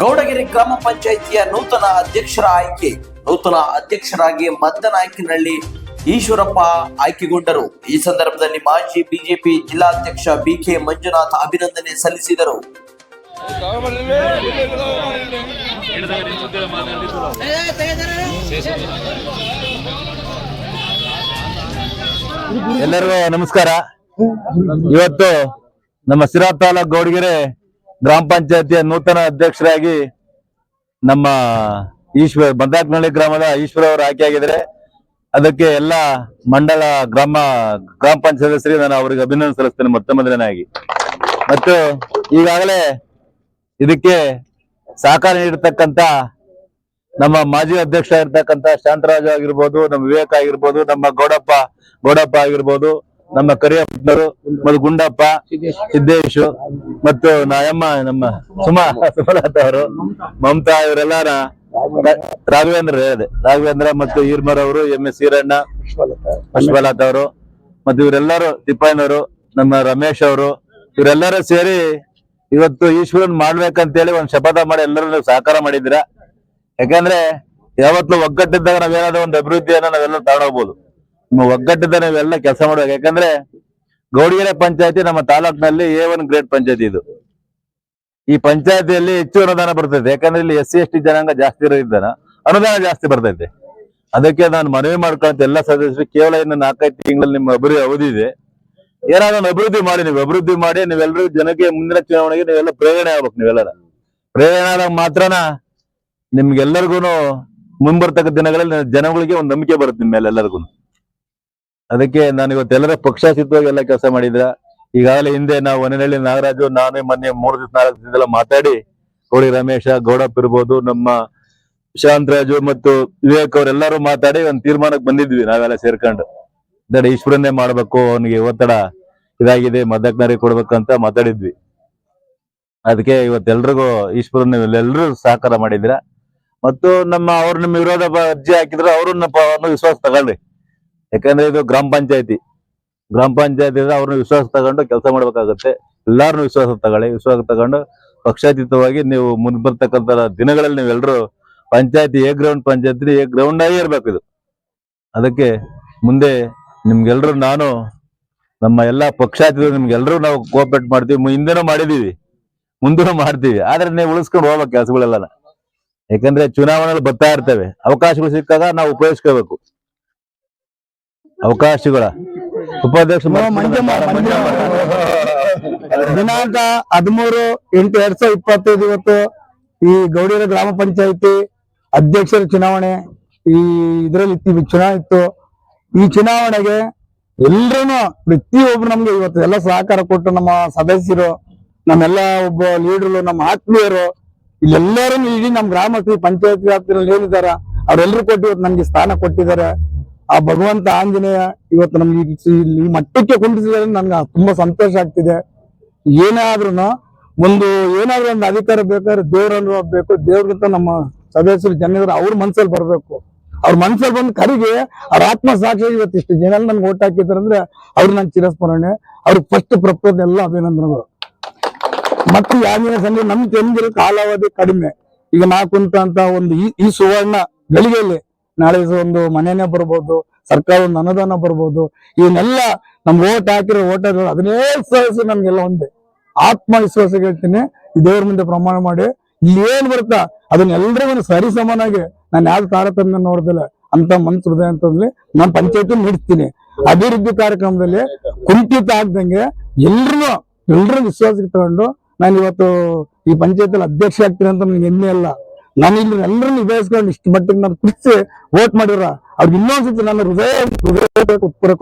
ಗೌಡಗೆರೆ ಗ್ರಾಮ ಪಂಚಾಯಿತಿಯ ನೂತನ ಅಧ್ಯಕ್ಷರ ಆಯ್ಕೆ, ನೂತನ ಅಧ್ಯಕ್ಷರಾಗಿ ಮದ್ದನಾಯ್ಕಿನಹಳ್ಳಿ ಈಶ್ವರಪ್ಪ ಆಯ್ಕೆಗೊಂಡರು. ಈ ಸಂದರ್ಭದಲ್ಲಿ ಮಾಜಿ ಬಿಜೆಪಿ ಜಿಲ್ಲಾಧ್ಯಕ್ಷ ಬಿಕೆ ಮಂಜುನಾಥ್ ಅಭಿನಂದನೆ ಸಲ್ಲಿಸಿದರು. ಎಲ್ಲರಿಗೂ ನಮಸ್ಕಾರ. ಇವತ್ತು ನಮ್ಮ ಸಿರಾ ತಾಲೂಕ್ ಗೌಡಗೆರೆ ಗ್ರಾಮ ಪಂಚಾಯತಿಯ ನೂತನ ಅಧ್ಯಕ್ಷರಾಗಿ ನಮ್ಮ ಈಶ್ವರ್, ಬಂದಾಕ್ನಹಳ್ಳಿ ಗ್ರಾಮದ ಈಶ್ವರ ಅವರು ಆಯ್ಕೆಯಾಗಿದ್ದಾರೆ ಅದಕ್ಕೆ ಎಲ್ಲ ಮಂಡಲ, ಗ್ರಾಮ ಗ್ರಾಮ ಪಂಚಾಯತ್ ಸದಸ್ಯರಿಗೆ ನಾನು ಅವರಿಗೆ ಅಭಿನಂದನೆ ಸಲ್ಲಿಸ್ತೇನೆ ಮೊತ್ತ ಮೊದಲನೇ ಮತ್ತು ಈಗಾಗಲೇ ಇದಕ್ಕೆ ಸಹಕಾರ ನೀಡಿರ್ತಕ್ಕಂತ ನಮ್ಮ ಮಾಜಿ ಅಧ್ಯಕ್ಷ ಇರ್ತಕ್ಕಂತ ಶಾಂತರಾಜ್ ಆಗಿರ್ಬೋದು, ನಮ್ಮ ವಿವೇಕ ಆಗಿರ್ಬೋದು, ನಮ್ಮ ಗೌಡಪ್ಪ ಗೌಡಪ್ಪ ಆಗಿರ್ಬೋದು ನಮ್ಮ ಕರಿಯಪ್ಪನವರು ಮತ್ತು ಗುಂಡಪ್ಪ, ಸಿದ್ದೇಶ್ ಮತ್ತು ನಾಯಮ್ಮ, ನಮ್ಮ ಸುಮಾ, ಸುಮಲತಾ ಅವರು, ಮಮತಾ ಇವರೆಲ್ಲ ರಾಘವೇಂದ್ರ ಅದೇ ರಾಘವೇಂದ್ರ ಮತ್ತು ಈರ್ಮರ್ ಅವರು, ಎಂ ಎಸ್ ಈರಣ್ಣ ಪುಷ್ಪಲತಾ ಅವರು ಮತ್ತು ಇವರೆಲ್ಲರೂ ತಿಪ್ಪಯ್ಯನವರು ನಮ್ಮ ರಮೇಶ್ ಅವರು, ಇವರೆಲ್ಲರೂ ಸೇರಿ ಇವತ್ತು ಈಶ್ವರನ್ ಮಾಡ್ಬೇಕಂತೇಳಿ ಒಂದ್ ಶಪಥ ಮಾಡಿ ಎಲ್ಲರೂ ಸಹಕಾರ ಮಾಡಿದ್ದೀರಾ? ಯಾಕಂದ್ರೆ ಯಾವತ್ತು ಒಗ್ಗಟ್ಟಿದ್ದಾಗ ನಾವೇನಾದ್ರೂ ಒಂದು ಅಭಿವೃದ್ಧಿಯನ್ನ ನಾವೆಲ್ಲ ತಗೊಂಡೋಗ್ಬೋದು. ನಿಮ್ಮ ಒಗ್ಗಟ್ಟಿದ್ದ ನಾವೆಲ್ಲ ಕೆಲಸ ಮಾಡ್ಬೇಕು. ಯಾಕಂದ್ರೆ ಗೌಡಿಗೆರೆ ಪಂಚಾಯತಿ ನಮ್ಮ ತಾಲೂಕಿನಲ್ಲಿ ಎ ಒನ್ ಗ್ರೇಡ್ ಪಂಚಾಯತಿ ಇದು. ಈ ಪಂಚಾಯತಿಯಲ್ಲಿ ಹೆಚ್ಚು ಅನುದಾನ ಬರ್ತೈತೆ. ಯಾಕಂದ್ರೆ ಇಲ್ಲಿ ಎಸ್ ಸಿ ಎಸ್ ಟಿ ಜನಾಂಗ ಜಾಸ್ತಿ ಇರೋದ್ರಿಂದ ಅನುದಾನ ಜಾಸ್ತಿ ಬರ್ತೈತೆ. ಅದಕ್ಕೆ ನಾನು ಮನವಿ ಮಾಡ್ಕೊಂತ ಎಲ್ಲ ಸದಸ್ಯರು ಕೇವಲ ಇನ್ನು ನಾಲ್ಕೈದು ತಿಂಗಳಲ್ಲಿ ನಿಮ್ಮ ಅಭಿವೃದ್ಧಿ ಅವಧಿ ಇದೆ. ಏನಾದ್ರು ಅಭಿವೃದ್ಧಿ ಮಾಡಿ, ನೀವು ಅಭಿವೃದ್ಧಿ ಮಾಡಿ, ನೀವೆಲ್ಲರೂ ಜನಕ್ಕೆ ಮುಂದಿನ ಚುನಾವಣೆಗೆ ನೀವೆಲ್ಲ ಪ್ರೇರಣೆ ಆಗ್ಬೇಕು ನೀವೆಲ್ಲರ. ಪ್ರೇರಣೆ ಆದಾಗ ಮಾತ್ರನ ನಿಮ್ಗೆಲ್ಲರಿಗೂ ಮುಂಬರ್ತಕ್ಕ ದಿನಗಳಲ್ಲಿ ಜನಗಳಿಗೆ ಒಂದು ನಂಬಿಕೆ ಬರುತ್ತೆ ಮೇಲೆ ಎಲ್ಲರಿಗೂ ಅದಕ್ಕೆ ನಾನು ಇವತ್ತೆಲ್ಲರ ಪಕ್ಷಾತೀತವಾಗಿ ಎಲ್ಲ ಕೆಲಸ ಮಾಡಿದ್ರ. ಈಗಾಗಲೇ ಹಿಂದೆ ನಾವು ಒನಹಳ್ಳಿ ನಾಗರಾಜು, ನಾನೇ ಮೊನ್ನೆ ಮೂರು ದಿವಸ ನಾಲ್ಕು ದಿನದಲ್ಲ ಮಾತಾಡಿ ಕೋಳಿ ರಮೇಶ, ಗೌಡಪ್ಪ ಇರ್ಬೋದು, ನಮ್ಮ ಶಾಂತರಾಜು ಮತ್ತು ವಿವೇಕ್ ಅವರೆಲ್ಲರೂ ಮಾತಾಡಿ ಒಂದು ತೀರ್ಮಾನಕ್ಕೆ ಬಂದಿದ್ವಿ ನಾವೆಲ್ಲ ಸೇರ್ಕೊಂಡು. ದಡ ಈಶ್ವರನ್ನೇ ಮಾಡ್ಬೇಕು, ಅವನಿಗೆ ಒತ್ತಡ ಇದಾಗಿದೆ, ಮದಕ್ನಾರಿಗೆ ಕೊಡ್ಬೇಕಂತ ಮಾತಾಡಿದ್ವಿ. ಅದಕ್ಕೆ ಇವತ್ತೆಲ್ರಿಗೂ ಈಶ್ವರನ್ನ ಎಲ್ಲರೂ ಸಹಕಾರ ಮಾಡಿದ್ರ. ಮತ್ತು ನಮ್ಮ ಅವ್ರ ನಿಮ್ಮ ವಿರೋಧ ಅರ್ಜಿ ಹಾಕಿದ್ರು ಅವ್ರನ್ನ ವಿಶ್ವಾಸ ತಗೊಳ್ರಿ ಯಾಕಂದ್ರೆ ಇದು ಗ್ರಾಮ ಪಂಚಾಯತಿ. ಗ್ರಾಮ ಪಂಚಾಯತಿ ಅವ್ರನ್ನ ವಿಶ್ವಾಸ ತಗೊಂಡು ಕೆಲಸ ಮಾಡ್ಬೇಕಾಗತ್ತೆ. ಎಲ್ಲಾರನ್ನು ವಿಶ್ವಾಸ ತಗೊಳ್ಳಿ. ವಿಶ್ವಾಸ ತಗೊಂಡು ಪಕ್ಷಾತೀತವಾಗಿ ನೀವು ಮುಂದೆ ಬರ್ತಕ್ಕಂತ ದಿನಗಳಲ್ಲಿ ನೀವೆಲ್ಲರೂ ಪಂಚಾಯತಿ A ground panchayat A ground ಆಗಿ ಇರ್ಬೇಕು ಇದು. ಅದಕ್ಕೆ ಮುಂದೆ ನಿಮ್ಗೆಲ್ರು ನಾನು, ನಮ್ಮ ಎಲ್ಲಾ ಪಕ್ಷಾತೀತ ನಿಮ್ಗೆಲ್ರೂ ನಾವು ಕೋಪರೇಟ್ ಮಾಡ್ತೀವಿ. ಹಿಂದೆನೂ ಮಾಡಿದೀವಿ. ಮುಂದೂ ಮಾಡ್ತೀವಿ. ಆದ್ರೆ ನೀವು ಉಳಿಸ್ಕೊಂಡು ಹೋಗ್ಬೇಕು ಕೆಲಸಗಳೆಲ್ಲ ಯಾಕಂದ್ರೆ ಚುನಾವಣೆಗಳು ಬರ್ತಾ ಇರ್ತವೆ. ಅವಕಾಶಗಳು ಸಿಕ್ಕಾಗ ನಾವು ಉಪಯೋಗಿಸ್ಕೋಬೇಕು. ಅವಕಾಶಗಳ ಉಪಾಧ್ಯಕ್ಷ. ದಿನಾಂಕ ಹದಿಮೂರು ಎಂಟು ಎರಡ್ ಸಾವಿರದ ಇಪ್ಪತ್ತೈದು ಇವತ್ತು ಈ ಗೌಡಿಯರ ಗ್ರಾಮ ಪಂಚಾಯತಿ ಅಧ್ಯಕ್ಷರ ಚುನಾವಣೆ ಈ ಇದರಲ್ಲಿ ಇತ್ತು ಚುನಾವಣೆ ಇತ್ತು. ಈ ಚುನಾವಣೆಗೆ ಎಲ್ರೂ ಪ್ರತಿಯೊಬ್ರು ನಮ್ಗೆ ಇವತ್ತು ಎಲ್ಲ ಸಹಕಾರ ಕೊಟ್ಟು ನಮ್ಮ ಸದಸ್ಯರು ನಮ್ಮೆಲ್ಲ ಒಬ್ಬ ಲೀಡರ್ ನಮ್ಮ ಆತ್ಮೀಯರು ಇಲ್ಲೆಲ್ಲರೂ ಇಡೀ ನಮ್ಮ ಗ್ರಾಮಕ್ಕೆ ಪಂಚಾಯತ್ ವ್ಯಾಪ್ತಿಯಲ್ಲಿ ಹೇಳಿದಾರ ಅವರೆಲ್ಲರೂ ಕೊಟ್ಟು ಇವತ್ತು ನಮ್ಗೆ ಸ್ಥಾನ ಕೊಟ್ಟಿದ್ದಾರೆ. ಆ ಭಗವಂತ ಆಂಜನೇಯ ಇವತ್ತು ನಮ್ಗೆ ಈ- ಮಟ್ಟಕ್ಕೆ ಕುಂಡಿಸಿದ್ರೆ ನನ್ಗೆ ತುಂಬಾ ಸಂತೋಷ ಆಗ್ತಿದೆ. ಏನಾದ್ರೂ ಒಂದು ಏನಾದ್ರೂ ಒಂದು ಅಧಿಕಾರ ಬೇಕಾದ್ರೆ ದೇವರನ್ನು ಬೇಕು ದೇವ್ರಿಗಿಂತ ನಮ್ಮ ಸದಸ್ಯರು ಜನರು ಅವ್ರ ಮನ್ಸಲ್ಲಿ ಬರ್ಬೇಕು. ಅವ್ರ ಮನ್ಸಲ್ಲಿ ಬಂದು ಕರಿಗೆ ಅವ್ರ ಆತ್ಮ ಸಾಕ್ಷಿ ಇವತ್ತಿಷ್ಟು ಜನ ನನ್ಗೆ ಓಟ್ ಹಾಕಿದ್ರೆ ಅಂದ್ರೆ ಅವ್ರು ನನ್ ಚಿರಸ್ಮರಣೆ ಅವ್ರ ಫಸ್ಟ್ ಪ್ರಪೋಸ್ ಎಲ್ಲ ಅಭಿನಂದನೆಗಳು. ಮತ್ತು ಯಾವ ಸಂಘ ನಮ್ ತೆಂಗಿನ ಕಾಲಾವಧಿ ಕಡಿಮೆ. ಈಗ ನಾ ಕುಂತ ಒಂದು ಈ ಸುವರ್ಣ ಗಳಿಗೆಯಲ್ಲಿ ನಾಳೆ ಒಂದು ಮನೆನೇ ಬರ್ಬೋದು, ಸರ್ಕಾರ ಒಂದು ಅನುದಾನ ಬರ್ಬೋದು, ಇವನ್ನೆಲ್ಲ ನಮ್ ಓಟ್ ಹಾಕಿರೋ ಓಟರ್ಗಳು ಅದನ್ನೇ ವಿಶ್ವಾಸ ನಮ್ಗೆಲ್ಲ ಒಂದೇ. ಆತ್ಮವಿಶ್ವಾಸ ಹೇಳ್ತೀನಿ, ಈ ದೇವ್ರ ಮುಂದೆ ಪ್ರಮಾಣ ಮಾಡಿ, ಇಲ್ಲಿ ಏನ್ ಬರುತ್ತಾ ಅದನ್ನೆಲ್ಲರಿಗೂ ಸರಿ ಸಮಾನಾಗಿ ನಾನು ಯಾವ್ದು ತಾರತಮ್ಯ ನೋಡ್ದಿಲ್ಲ, ಅಂತ ಮನ್ಸು ಹೃದಯ ಅಂತಂದ್ರೆ ನಾನು ಪಂಚಾಯತಿ ನೀಡ್ತೀನಿ ಅಭಿವೃದ್ಧಿ ಕಾರ್ಯಕ್ರಮದಲ್ಲಿ ಕುಂಠಿತ ಆಗ್ದಂಗೆ ಎಲ್ರು ಎಲ್ರು ವಿಶ್ವಾಸಕ್ಕೆ ತಗೊಂಡು ನಾನು ಇವತ್ತು ಈ ಪಂಚಾಯತಿಯಲ್ಲಿ ಅಧ್ಯಕ್ಷ ಆಗ್ತೀನಿ ಅಂತ ನನಗೆ ಹೆಮ್ಮೆ ಅಲ್ಲ. ನಾನು ಇಲ್ಲಿ ಎಲ್ಲರನ್ನು ನಿಭಾಯಿಸ್ಕೊಂಡು ಇಷ್ಟು ಮಟ್ಟಿಗೆ ನಾನು ಕುಡಿಸಿ ವೋಟ್ ಮಾಡಿರ ಅವ್ರಿಗೆ ಇನ್ನೊಂದ್ಸತಿ ನನ್ನ ಹೃದಯ ಹೃದಯ ಉತ್ತರ